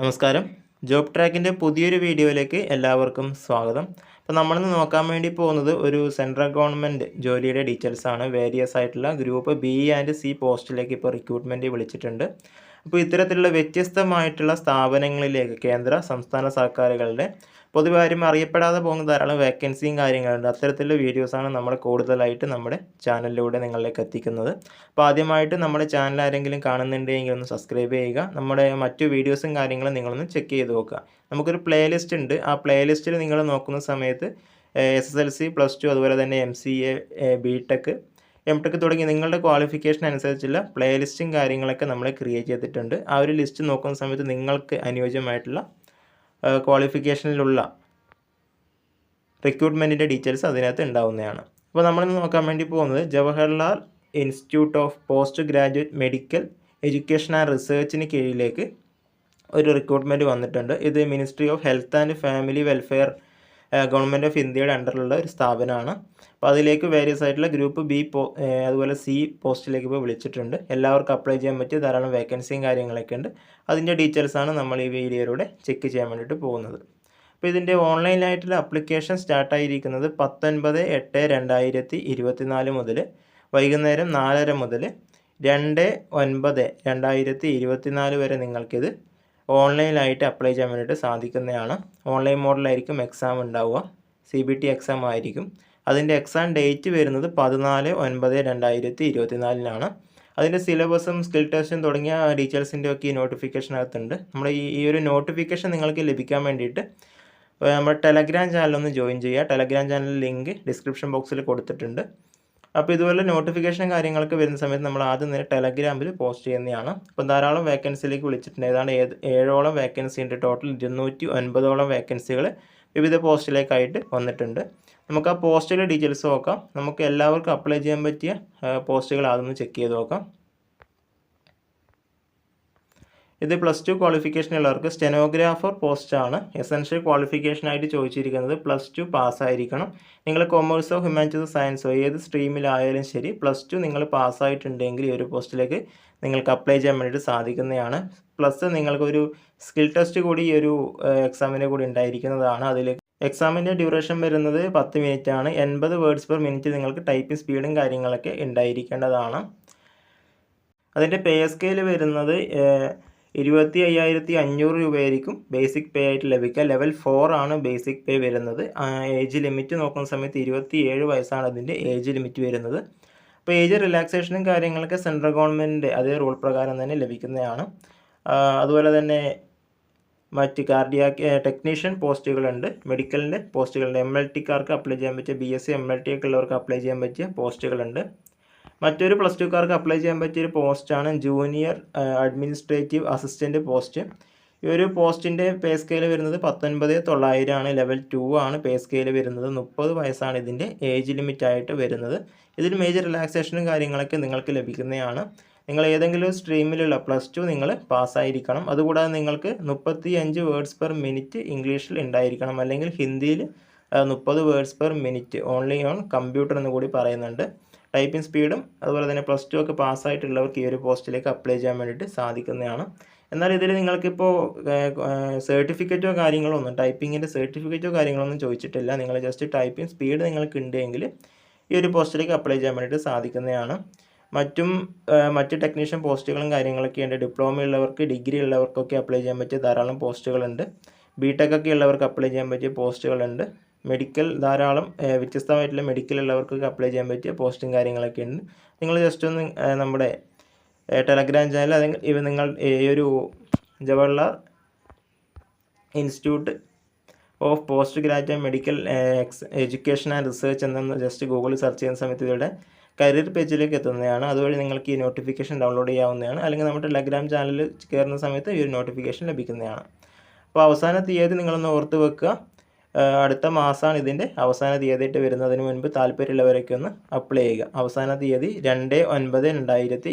നമസ്കാരം. ജോബ് ട്രാക്കിന്റെ പുതിയൊരു വീഡിയോയിലേക്ക് എല്ലാവർക്കും സ്വാഗതം. അപ്പോൾ നമ്മളിന്ന് നോക്കാൻ വേണ്ടി പോകുന്നത് ഒരു സെൻട്രൽ ഗവൺമെന്റ് ജോലിയുടെ ഡീറ്റെയിൽസ് ആണ്. വേരിയസ് ആയിട്ടുള്ള ഗ്രൂപ്പ് ബി ആൻഡ് സി പോസ്റ്റിലേക്ക് ഇപ്പോൾ റിക്രൂട്ട്മെന്റ് വിളിച്ചിട്ടുണ്ട്. അപ്പോൾ ഇത്തരത്തിലുള്ള വ്യത്യസ്തമായിട്ടുള്ള സ്ഥാപനങ്ങളിലേക്ക് കേന്ദ്ര സംസ്ഥാന സർക്കാരുകളുടെ പൊതുവെ ആരും അറിയപ്പെടാതെ പോകുന്ന ധാരാളം വേക്കൻസിയും കാര്യങ്ങളുണ്ട്. അത്തരത്തിലുള്ള വീഡിയോസാണ് നമ്മൾ കൂടുതലായിട്ട് നമ്മുടെ ചാനലിലൂടെ നിങ്ങളിലേക്ക് എത്തിക്കുന്നത്. അപ്പോൾ ആദ്യമായിട്ട് നമ്മുടെ ചാനൽ ആരെങ്കിലും കാണുന്നുണ്ടെങ്കിൽ ഒന്ന് സബ്സ്ക്രൈബ് ചെയ്യുക. നമ്മുടെ മറ്റു വീഡിയോസും കാര്യങ്ങളും നിങ്ങളൊന്ന് ചെക്ക് ചെയ്ത് നോക്കുക. നമുക്കൊരു പ്ലേലിസ്റ്റ് ഉണ്ട്. ആ പ്ലേലിസ്റ്റിൽ നിങ്ങൾ നോക്കുന്ന സമയത്ത് S S L C plus two അതുപോലെ തന്നെ M C A B tech M tech തുടങ്ങി നിങ്ങളുടെ ക്വാളിഫിക്കേഷൻ അനുസരിച്ചുള്ള പ്ലേലിസ്റ്റും കാര്യങ്ങളൊക്കെ നമ്മൾ ക്രിയേറ്റ് ചെയ്തിട്ടുണ്ട്. ആ ഒരു ലിസ്റ്റ് നോക്കുന്ന സമയത്ത് നിങ്ങൾക്ക് അനുയോജ്യമായിട്ടുള്ള ക്വാളിഫിക്കേഷനിലുള്ള റിക്രൂട്ട്മെന്റിന്റെ ഡീറ്റെയിൽസ് അതിനകത്ത് ഉണ്ടാവുന്നതാണ്. അപ്പോൾ നമ്മളിന്ന് നോക്കാൻ വേണ്ടി പോകുന്നത് Jawaharlal institute of post graduate medical education and റിസർച്ചിന് കീഴിലേക്ക് ഒരു റിക്രൂട്ട്മെന്റ് വന്നിട്ടുണ്ട്. ഇത് ministry of health and family welfare government of ഇന്ത്യയുടെ അണ്ടറിലുള്ള ഒരു സ്ഥാപനമാണ്. അപ്പോൾ അതിലേക്ക് വേരിയസ് ആയിട്ടുള്ള ഗ്രൂപ്പ് ബി പോ അതുപോലെ സി പോസ്റ്റിലേക്ക് ഇപ്പോൾ വിളിച്ചിട്ടുണ്ട്. എല്ലാവർക്കും അപ്ലൈ ചെയ്യാൻ പറ്റിയ ധാരാളം വേക്കൻസിയും കാര്യങ്ങളൊക്കെ ഉണ്ട്. അതിന്റെ ഡീറ്റെയിൽസാണ് നമ്മൾ ഈ വീഡിയോയിലൂടെ ചെക്ക് ചെയ്യാൻ വേണ്ടിയിട്ട് പോകുന്നത്. അപ്പോൾ ഇതിന്റെ ഓൺലൈനായിട്ടുള്ള അപ്ലിക്കേഷൻ സ്റ്റാർട്ടായിരിക്കുന്നത് പത്തൊൻപത് എട്ട് രണ്ടായിരത്തി ഇരുപത്തിനാല് മുതൽ വൈകുന്നേരം നാലര മുതൽ രണ്ട് ഒൻപത് രണ്ടായിരത്തി ഇരുപത്തിനാല് വരെ നിങ്ങൾക്കിത് ഓൺലൈനായിട്ട് അപ്ലൈ ചെയ്യാൻ വേണ്ടിയിട്ട് സാധിക്കുന്നതാണ്. ഓൺലൈൻ മോഡലായിരിക്കും എക്സാം ഉണ്ടാവുക. സി ബി ടി എക്സാം ആയിരിക്കും. അതിന്റെ എക്സാം ഡേറ്റ് വരുന്നത് പതിനാല് ഒൻപത് രണ്ടായിരത്തി ഇരുപത്തിനാലിനാണ് അതിന്റെ സിലബസും സ്കിൽ ടെസ്റ്റും തുടങ്ങിയ ഡീറ്റെയിൽസിന്റെ ഒക്കെ ഈ നോട്ടിഫിക്കേഷനകത്തുണ്ട് നമ്മുടെ ഈ ഈ ഒരു നോട്ടിഫിക്കേഷൻ നിങ്ങൾക്ക് ലഭിക്കാൻ വേണ്ടിയിട്ട് നമ്മുടെ ടെലഗ്രാം ചാനലൊന്ന് ജോയിൻ ചെയ്യുക. ടെലഗ്രാം ചാനൽ ലിങ്ക് ഡിസ്ക്രിപ്ഷൻ ബോക്സിൽ കൊടുത്തിട്ടുണ്ട്. അപ്പോൾ ഇതുപോലെ നോട്ടിഫിക്കേഷൻ കാര്യങ്ങളൊക്കെ വരുന്ന സമയത്ത് നമ്മൾ ആദ്യം തന്നെ ടെലഗ്രാമിൽ പോസ്റ്റ് ചെയ്യുന്നതാണ്. അപ്പോൾ ധാരാളം വേക്കൻസിയിലേക്ക് വിളിച്ചിട്ടുണ്ട്. ഏതാണ് ഏത് ഏഴോളം വേക്കൻസി ഉണ്ട് ടോട്ടൽ ഇരുന്നൂറ്റി ഒൻപതോളം വേക്കൻസികൾ വിവിധ പോസ്റ്റിലേക്കായിട്ട് വന്നിട്ടുണ്ട്. നമുക്ക് ആ പോസ്റ്റിലെ ഡീറ്റെയിൽസ് നോക്കാം. നമുക്ക് എല്ലാവർക്കും അപ്ലൈ ചെയ്യാൻ പറ്റിയ പോസ്റ്റുകൾ ആദ്യം ചെക്ക് ചെയ്ത് നോക്കാം. ഇത് പ്ലസ് ടു ക്വാളിഫിക്കേഷൻ ഉള്ളവർക്ക് സ്റ്റെനോഗ്രാഫർ പോസ്റ്റാണ് എസെൻഷ്യൽ ക്വാളിഫിക്കേഷൻ ആയിട്ട് ചോദിച്ചിരിക്കുന്നത് പ്ലസ് ടു പാസ്സായിരിക്കണം നിങ്ങൾ കൊമേഴ്സോ ഹ്യൂമാനിറ്റീസോ സയൻസോ ഏത് സ്ട്രീമിലായാലും ശരി പ്ലസ് ടു നിങ്ങൾ പാസ്സായിട്ടുണ്ടെങ്കിൽ ഈ ഒരു പോസ്റ്റിലേക്ക് നിങ്ങൾക്ക് അപ്ലൈ ചെയ്യാൻ വേണ്ടിയിട്ട് സാധിക്കുന്നതാണ്. പ്ലസ് നിങ്ങൾക്കൊരു സ്കിൽ ടെസ്റ്റ് കൂടി ഈ ഒരു എക്സാമിന് കൂടി ഉണ്ടായിരിക്കുന്നതാണ്. അതിൽ എക്സാമിന്റെ ഡ്യൂറേഷൻ വരുന്നത് പത്ത് മിനിറ്റ് ആണ്. എൺപത് വേർഡ്സ് പെർ മിനിറ്റ് നിങ്ങൾക്ക് ടൈപ്പിംഗ് സ്പീഡും കാര്യങ്ങളൊക്കെ ഉണ്ടായിരിക്കേണ്ടതാണ്. അതിന്റെ പേ സ്കെയിൽ വരുന്നത് ഇരുപത്തി അയ്യായിരത്തി അഞ്ഞൂറ് രൂപയായിരിക്കും ബേസിക് പേ ആയിട്ട് ലഭിക്കുക. ലെവൽ ഫോർ ആണ് ബേസിക് പേ വരുന്നത്. ഏജ് ലിമിറ്റ് നോക്കുന്ന സമയത്ത് ഇരുപത്തി ഏഴ് വയസ്സാണ് അതിന്റെ ഏജ് ലിമിറ്റ് വരുന്നത്. അപ്പോൾ ഏജ് റിലാക്സേഷനും കാര്യങ്ങളൊക്കെ സെൻട്രൽ ഗവൺമെന്റിന്റെ അതേ റൂൾ പ്രകാരം തന്നെ ലഭിക്കുന്നതാണ്. അതുപോലെ തന്നെ മറ്റ് കാർഡിയാക് ടെക്നീഷ്യൻ പോസ്റ്റുകളുണ്ട്. മെഡിക്കലിന്റെ പോസ്റ്റുകളുണ്ട്. എം എൽ ടിക്കാർക്ക് അപ്ലൈ ചെയ്യാൻ പറ്റിയ B S C M L T ഒക്കെ ഉള്ളവർക്ക് അപ്ലൈ ചെയ്യാൻ പറ്റിയ പോസ്റ്റുകളുണ്ട്. മറ്റൊരു പ്ലസ് ടുക്കാർക്ക് അപ്ലൈ ചെയ്യാൻ പറ്റിയൊരു പോസ്റ്റാണ് ജൂനിയർ അഡ്മിനിസ്ട്രേറ്റീവ് അസിസ്റ്റന്റ് പോസ്റ്റ് ഈ ഒരു പോസ്റ്റിന്റെ പേ സ്കെയിൽ വരുന്നത് പത്തൊൻപത് തൊള്ളായിരം ആണ്. ലെവൽ ടു ആണ് പേ സ്കെയിൽ വരുന്നത്. മുപ്പത് വയസ്സാണ് ഇതിന്റെ ഏജ് ലിമിറ്റ് ആയിട്ട് വരുന്നത്. ഇതിൽ മേജർ റിലാക്സേഷനും കാര്യങ്ങളൊക്കെ നിങ്ങൾക്ക് ലഭിക്കുന്നതാണ്. നിങ്ങൾ ഏതെങ്കിലും സ്ട്രീമിലുള്ള പ്ലസ് ടു നിങ്ങൾ പാസ്സായിരിക്കണം അതുകൂടാതെ നിങ്ങൾക്ക് മുപ്പത്തി അഞ്ച് വേർഡ്സ് പെർ മിനിറ്റ് ഇംഗ്ലീഷിൽ ഉണ്ടായിരിക്കണം. അല്ലെങ്കിൽ ഹിന്ദിയിൽ മുപ്പത് words per minute only on computer എന്ന് കൂടി പറയുന്നുണ്ട്. ടൈപ്പിംഗ് സ്പീഡും അതുപോലെ തന്നെ പ്ലസ് ടു ഒക്കെ പാസ്സായിട്ടുള്ളവർക്ക് ഈ ഒരു പോസ്റ്റിലേക്ക് അപ്ലൈ ചെയ്യാൻ വേണ്ടിയിട്ട് സാധിക്കുന്നതാണ്. എന്നാൽ ഇതിൽ നിങ്ങൾക്കിപ്പോൾ സർട്ടിഫിക്കറ്റോ കാര്യങ്ങളോ ഒന്നും ടൈപ്പിങ്ങിന്റെ സർട്ടിഫിക്കറ്റോ കാര്യങ്ങളോ ഒന്നും ചോദിച്ചിട്ടില്ല. നിങ്ങൾ ജസ്റ്റ് ടൈപ്പിംഗ് സ്പീഡ് നിങ്ങൾക്ക് ഉണ്ടെങ്കിൽ ഈ ഒരു പോസ്റ്റിലേക്ക് അപ്ലൈ ചെയ്യാൻ വേണ്ടിയിട്ട് സാധിക്കുന്നതാണ്. മറ്റും മറ്റ് ടെക്നീഷ്യൻ പോസ്റ്റുകളും കാര്യങ്ങളൊക്കെ ഉണ്ട്. ഡിപ്ലോമ ഉള്ളവർക്ക് ഡിഗ്രി ഉള്ളവർക്കൊക്കെ അപ്ലൈ ചെയ്യാൻ പറ്റിയ ധാരാളം പോസ്റ്റുകളുണ്ട്. ബി ടെക് ഒക്കെ ഉള്ളവർക്ക് അപ്ലൈ ചെയ്യാൻ പറ്റിയ പോസ്റ്റുകളുണ്ട്. മെഡിക്കൽ ധാരാളം വ്യത്യസ്തമായിട്ടുള്ള മെഡിക്കൽ ഉള്ളവർക്ക് അപ്ലൈ ചെയ്യാൻ പറ്റിയ പോസ്റ്റും കാര്യങ്ങളൊക്കെ ഉണ്ട്. നിങ്ങൾ ജസ്റ്റ് ഒന്ന് നമ്മുടെ ടെലഗ്രാം ചാനൽ അല്ലെങ്കിൽ ഇവ നിങ്ങൾ ഈ ഒരു Jawaharlal institute of post graduate medical ex education and research എന്നൊന്ന് ജസ്റ്റ് ഗൂഗിളിൽ സെർച്ച് ചെയ്യുന്ന സമയത്ത് ഇവിടെ കരിയർ പേജിലേക്ക് എത്തുന്നതാണ്. അതുവഴി നിങ്ങൾക്ക് ഈ നോട്ടിഫിക്കേഷൻ ഡൗൺലോഡ് ചെയ്യാവുന്നതാണ്. അല്ലെങ്കിൽ നമ്മുടെ ടെലഗ്രാം ചാനലിൽ കയറുന്ന സമയത്ത് ഈ ഒരു നോട്ടിഫിക്കേഷൻ ലഭിക്കുന്നതാണ്. അപ്പോൾ അവസാന തീയതി നിങ്ങളൊന്ന് ഓർത്ത് വെക്കുക. അടുത്ത മാസമാണ് ഇതിന്റെ അവസാന തീയതിയിട്ട് വരുന്നതിന് മുൻപ് താല്പര്യമുള്ളവരൊക്കെ ഒന്ന് അപ്ലൈ ചെയ്യുക. അവസാന തീയതി രണ്ട് ഒൻപത് രണ്ടായിരത്തി